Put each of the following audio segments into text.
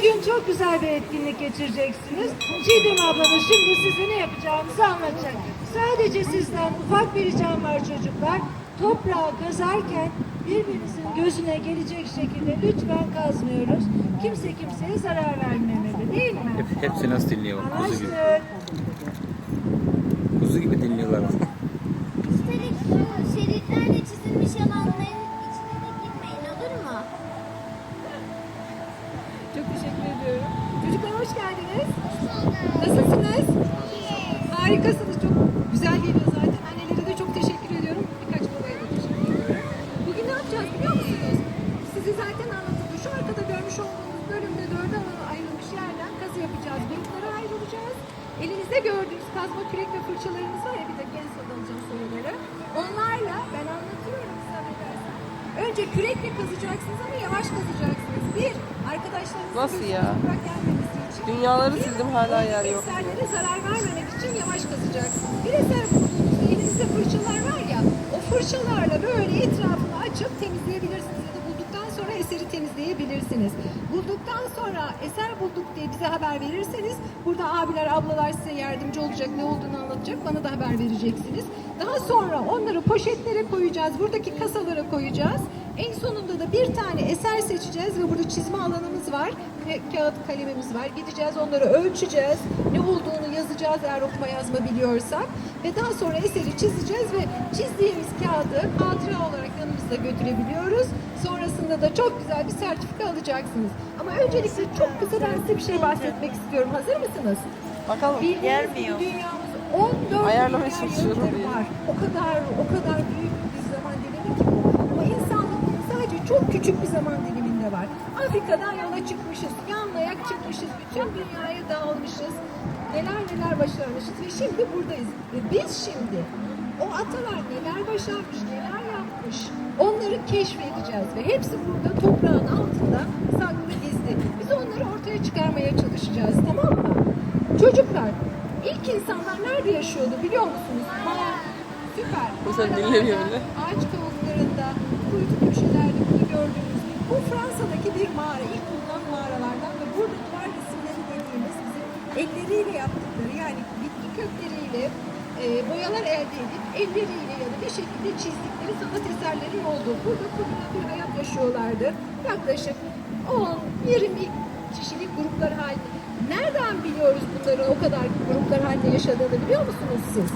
Bugün çok güzel bir etkinlik geçireceksiniz. Çiğdem ablanız şimdi size ne yapacağınızı anlatacak. Sadece sizden ufak bir ricam var çocuklar. Toprağı kazarken birbirinizin gözüne gelecek şekilde lütfen kazmıyoruz. Kimse kimseye zarar vermemeli değil mi? Hep, hepsi nasıl dinliyor bak kuzu gibi. Anlaştık. Kuzu gibi dinliyorlar. Üstelik bu şeritlerle çizilmiş alanların kürek ve fırçalarınız var ya bir de gen alacağım soruları. Onlarla ben anlatıyorum size affedersin. Önce kürekle kazacaksınız ama yavaş kazacaksınız. Bir, arkadaşlarınızın Nasıl ya? toprak gelmemesi için. Dünyaları Bir, sildim, hala yer yok. Eserlere zarar vermemek için yavaş kazacaksınız. Bir eser elinizde fırçalar var ya, o fırçalarla böyle etrafını açıp temizleyebilirsiniz eseri temizleyebilirsiniz. Bulduktan sonra eser bulduk diye bize haber verirseniz burada abiler, ablalar size yardımcı olacak, ne olduğunu anlatacak, bana da haber vereceksiniz. Daha sonra onları poşetlere koyacağız, buradaki kasalara koyacağız. En sonunda da bir tane eser seçeceğiz ve burada çizme alanımız var. Ve kağıt kalemimiz var. Gideceğiz onları ölçeceğiz. Ne olduğunu yazacağız eğer okuma yazma biliyorsak. Ve daha sonra eseri çizeceğiz ve çizdiğimiz kağıdı hatıra olarak yanımızda götürebiliyoruz. Sonrasında da çok güzel bir sertifika alacaksınız. Ama öncelikle çok kısa ben size bir şey bahsetmek istiyorum. Hazır mısınız? Bakalım. Bildiğiniz gibi dünyamız 14 Ayarlamaya milyar çalışıyorum yıldır var. O kadar o kadar büyük bir zaman dilimi ki bu. Ama insanlık sadece çok küçük bir zaman diliminde var. Afrika'dan yola çıkmışız, yanlayak çıkmışız, bütün dünyaya dağılmışız. Neler neler başarmışız ve şimdi buradayız. Ve biz şimdi o atalar neler başarmış, neler yapmış onları keşfedeceğiz ve hepsi burada toprağın altında saklı gizli. Biz onları ortaya çıkarmaya çalışacağız tamam mı? Çocuklar, ilk insanlar nerede yaşıyordu biliyor musunuz? Mağara. Süper. Sen dinlemiyor bile. Ağaç kavuklarında, kuytu köşelerde gördüğünüz gibi. Bu Fransa'daki bir mağara. ilk bulunan mağaralardan ve burada duvar resimleri dediğimiz bizim elleriyle yaptıkları yani bitki kökleriyle e, boyalar elde edip elleriyle ya da bir şekilde çizdikleri sanat eserleri oldu. Burada kurduğuna bir hayat yaşıyorlardı. Yaklaşık 10-20 kişilik gruplar halinde. Nereden biliyoruz bunların o kadar gruplar halinde yaşadığını biliyor musunuz siz?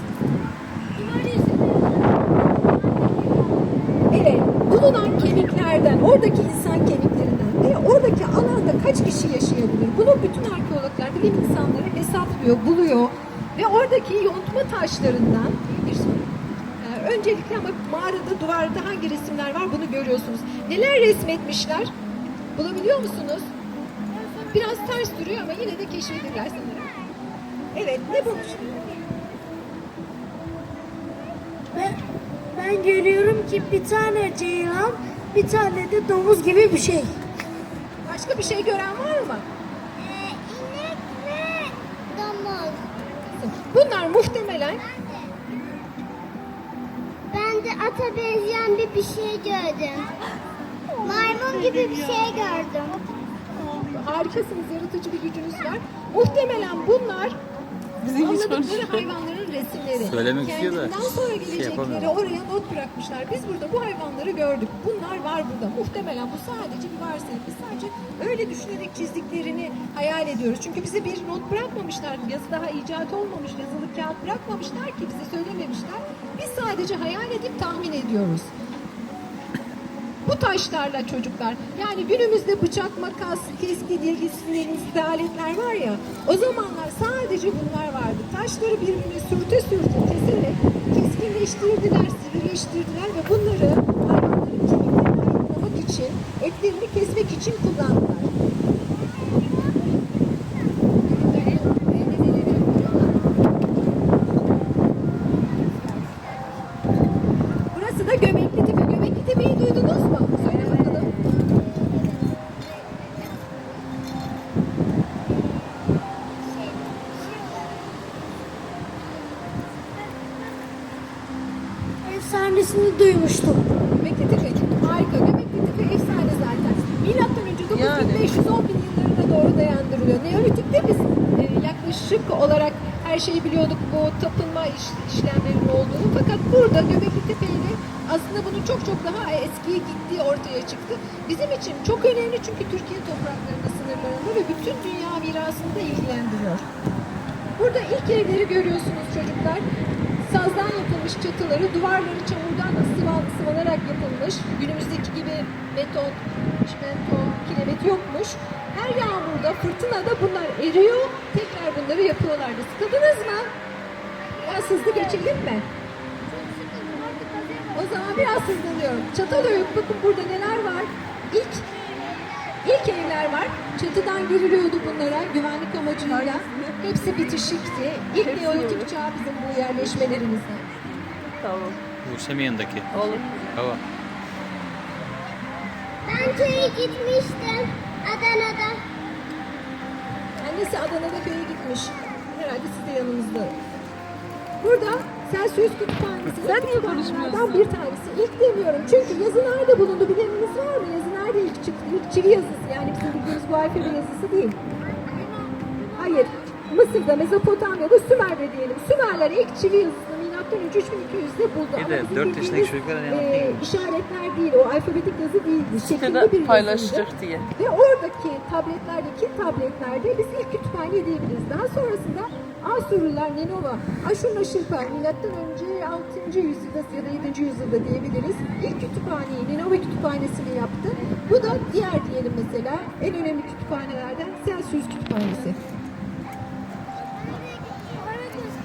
Evet, bulunan kemiklerden, oradaki insan kemiklerinden ve oradaki alanda kaç kişi yaşayabilir? Bunu bütün arkeologlar, bilim insanları hesaplıyor, buluyor ve oradaki yontma taşlarından bir. Ee, öncelikle ama mağarada, duvarda hangi resimler var bunu görüyorsunuz. Neler resmetmişler? Bulabiliyor musunuz? Biraz ters duruyor ama yine de keşfedirler sanırım. Evet, ne bulmuş? Ben, görüyorum ki bir tane ceylan, bir tane de domuz gibi bir şey. Başka bir şey gören var mı? Ee, inek ve domuz. Bunlar muhtemelen Ben de ata benzeyen bir bir şey gördüm. Maymun gibi bir şey gördüm. harikasınız, yaratıcı bir gücünüz var. Muhtemelen bunlar Bizim hiç anladıkları hayvanların. Söylemek istiyor da Kendinden sonra şey gelecekleri yapamıyorum. oraya not bırakmışlar. Biz burada bu hayvanları gördük. Bunlar var burada. Muhtemelen bu sadece bir varsayım. Biz sadece öyle düşünerek çizdiklerini hayal ediyoruz. Çünkü bize bir not bırakmamışlar. Yazı daha icat olmamış. Yazılı kağıt bırakmamışlar ki bize söylememişler. Biz sadece hayal edip tahmin ediyoruz. Bu taşlarla çocuklar yani günümüzde bıçak, makas, keski, dilgisilerimiz aletler var ya o zamanlar sadece bunlar vardı. Taşları birbirine sürte sürte keserek keskinleştirdiler, sivrileştirdiler ve bunları hayvanların kemiklerini ayıklamak için, etlerini kesmek için kullandılar. Burası da Göbekli Tepe. Göbekli Tepe'yi duydunuz mu? Söyle bakalım. Efsanesini duymuştum. Göbekli Tepe harika. Göbekli Tepe efsane zaten. Milattan önce 9500 Yani. 10 bin yıllarına doğru dayandırılıyor. Neolitik'te biz e, yaklaşık olarak her şeyi biliyorduk bu tapınma iş- işlemlerinin olduğunu. Fakat burada Göbekli Tepe aslında bunun çok çok daha eskiye gittiği ortaya çıktı. Bizim için çok önemli çünkü Türkiye topraklarında sınırlarında ve bütün dünya mirasını da ilgilendiriyor. Burada ilk evleri görüyorsunuz çocuklar. Sazdan yapılmış çatıları, duvarları çamurdan sıva, sıvanarak yapılmış. Günümüzdeki gibi beton, çimento, kiremet yokmuş. Her yağmurda, fırtınada bunlar eriyor. Tekrar bunları yapıyorlardı. Sıkıldınız mı? Biraz hızlı geçelim mi? O zaman biraz hızlanıyorum. Çatalhöyük bakın burada neler var. İlk ilk evler var. Çatıdan giriliyordu bunlara güvenlik amacıyla. Hepsi bitişikti. İlk neolitik çağ bizim bu yerleşmelerimizde. Tamam. Bu Semiyen'deki. Olur. Hava. Ben köye gitmiştim. Annesi Adana'da köye gitmiş. Herhalde siz de yanınızda. Burada Celsius kütüphanesi. Sen niye konuşmuyorsun? Bir tanesi. İlk demiyorum. Çünkü yazı nerede bulundu bileniniz var mı? Yazı nerede ilk çıktı? İlk çivi yazısı. Yani bizim bildiğimiz bu alfabe yazısı değil. Hayır. Mısır'da, Mezopotamya'da, Sümer'de diyelim. Sümerler ilk çivi yazısını milattan önce 3200'de buldu. Bir Ama de bizim dört bildiğimiz, yaşındaki çocuklara ne e, işaretler değil, o alfabetik yazı değildi. Şeklinde bir Sitede yazıydı. paylaşacak diye. Ve oradaki tabletlerdeki tabletlerde biz ilk kütüphane diyebiliriz. Daha sonrasında Asurlular Ninova, Aşurnaşirpan milattan önce 6. yüzyılda ya da 7. yüzyılda diyebiliriz. İlk kütüphaneyi Ninova kütüphanesini yaptı. Bu da diğer diyelim mesela en önemli kütüphanelerden Celsius kütüphanesi.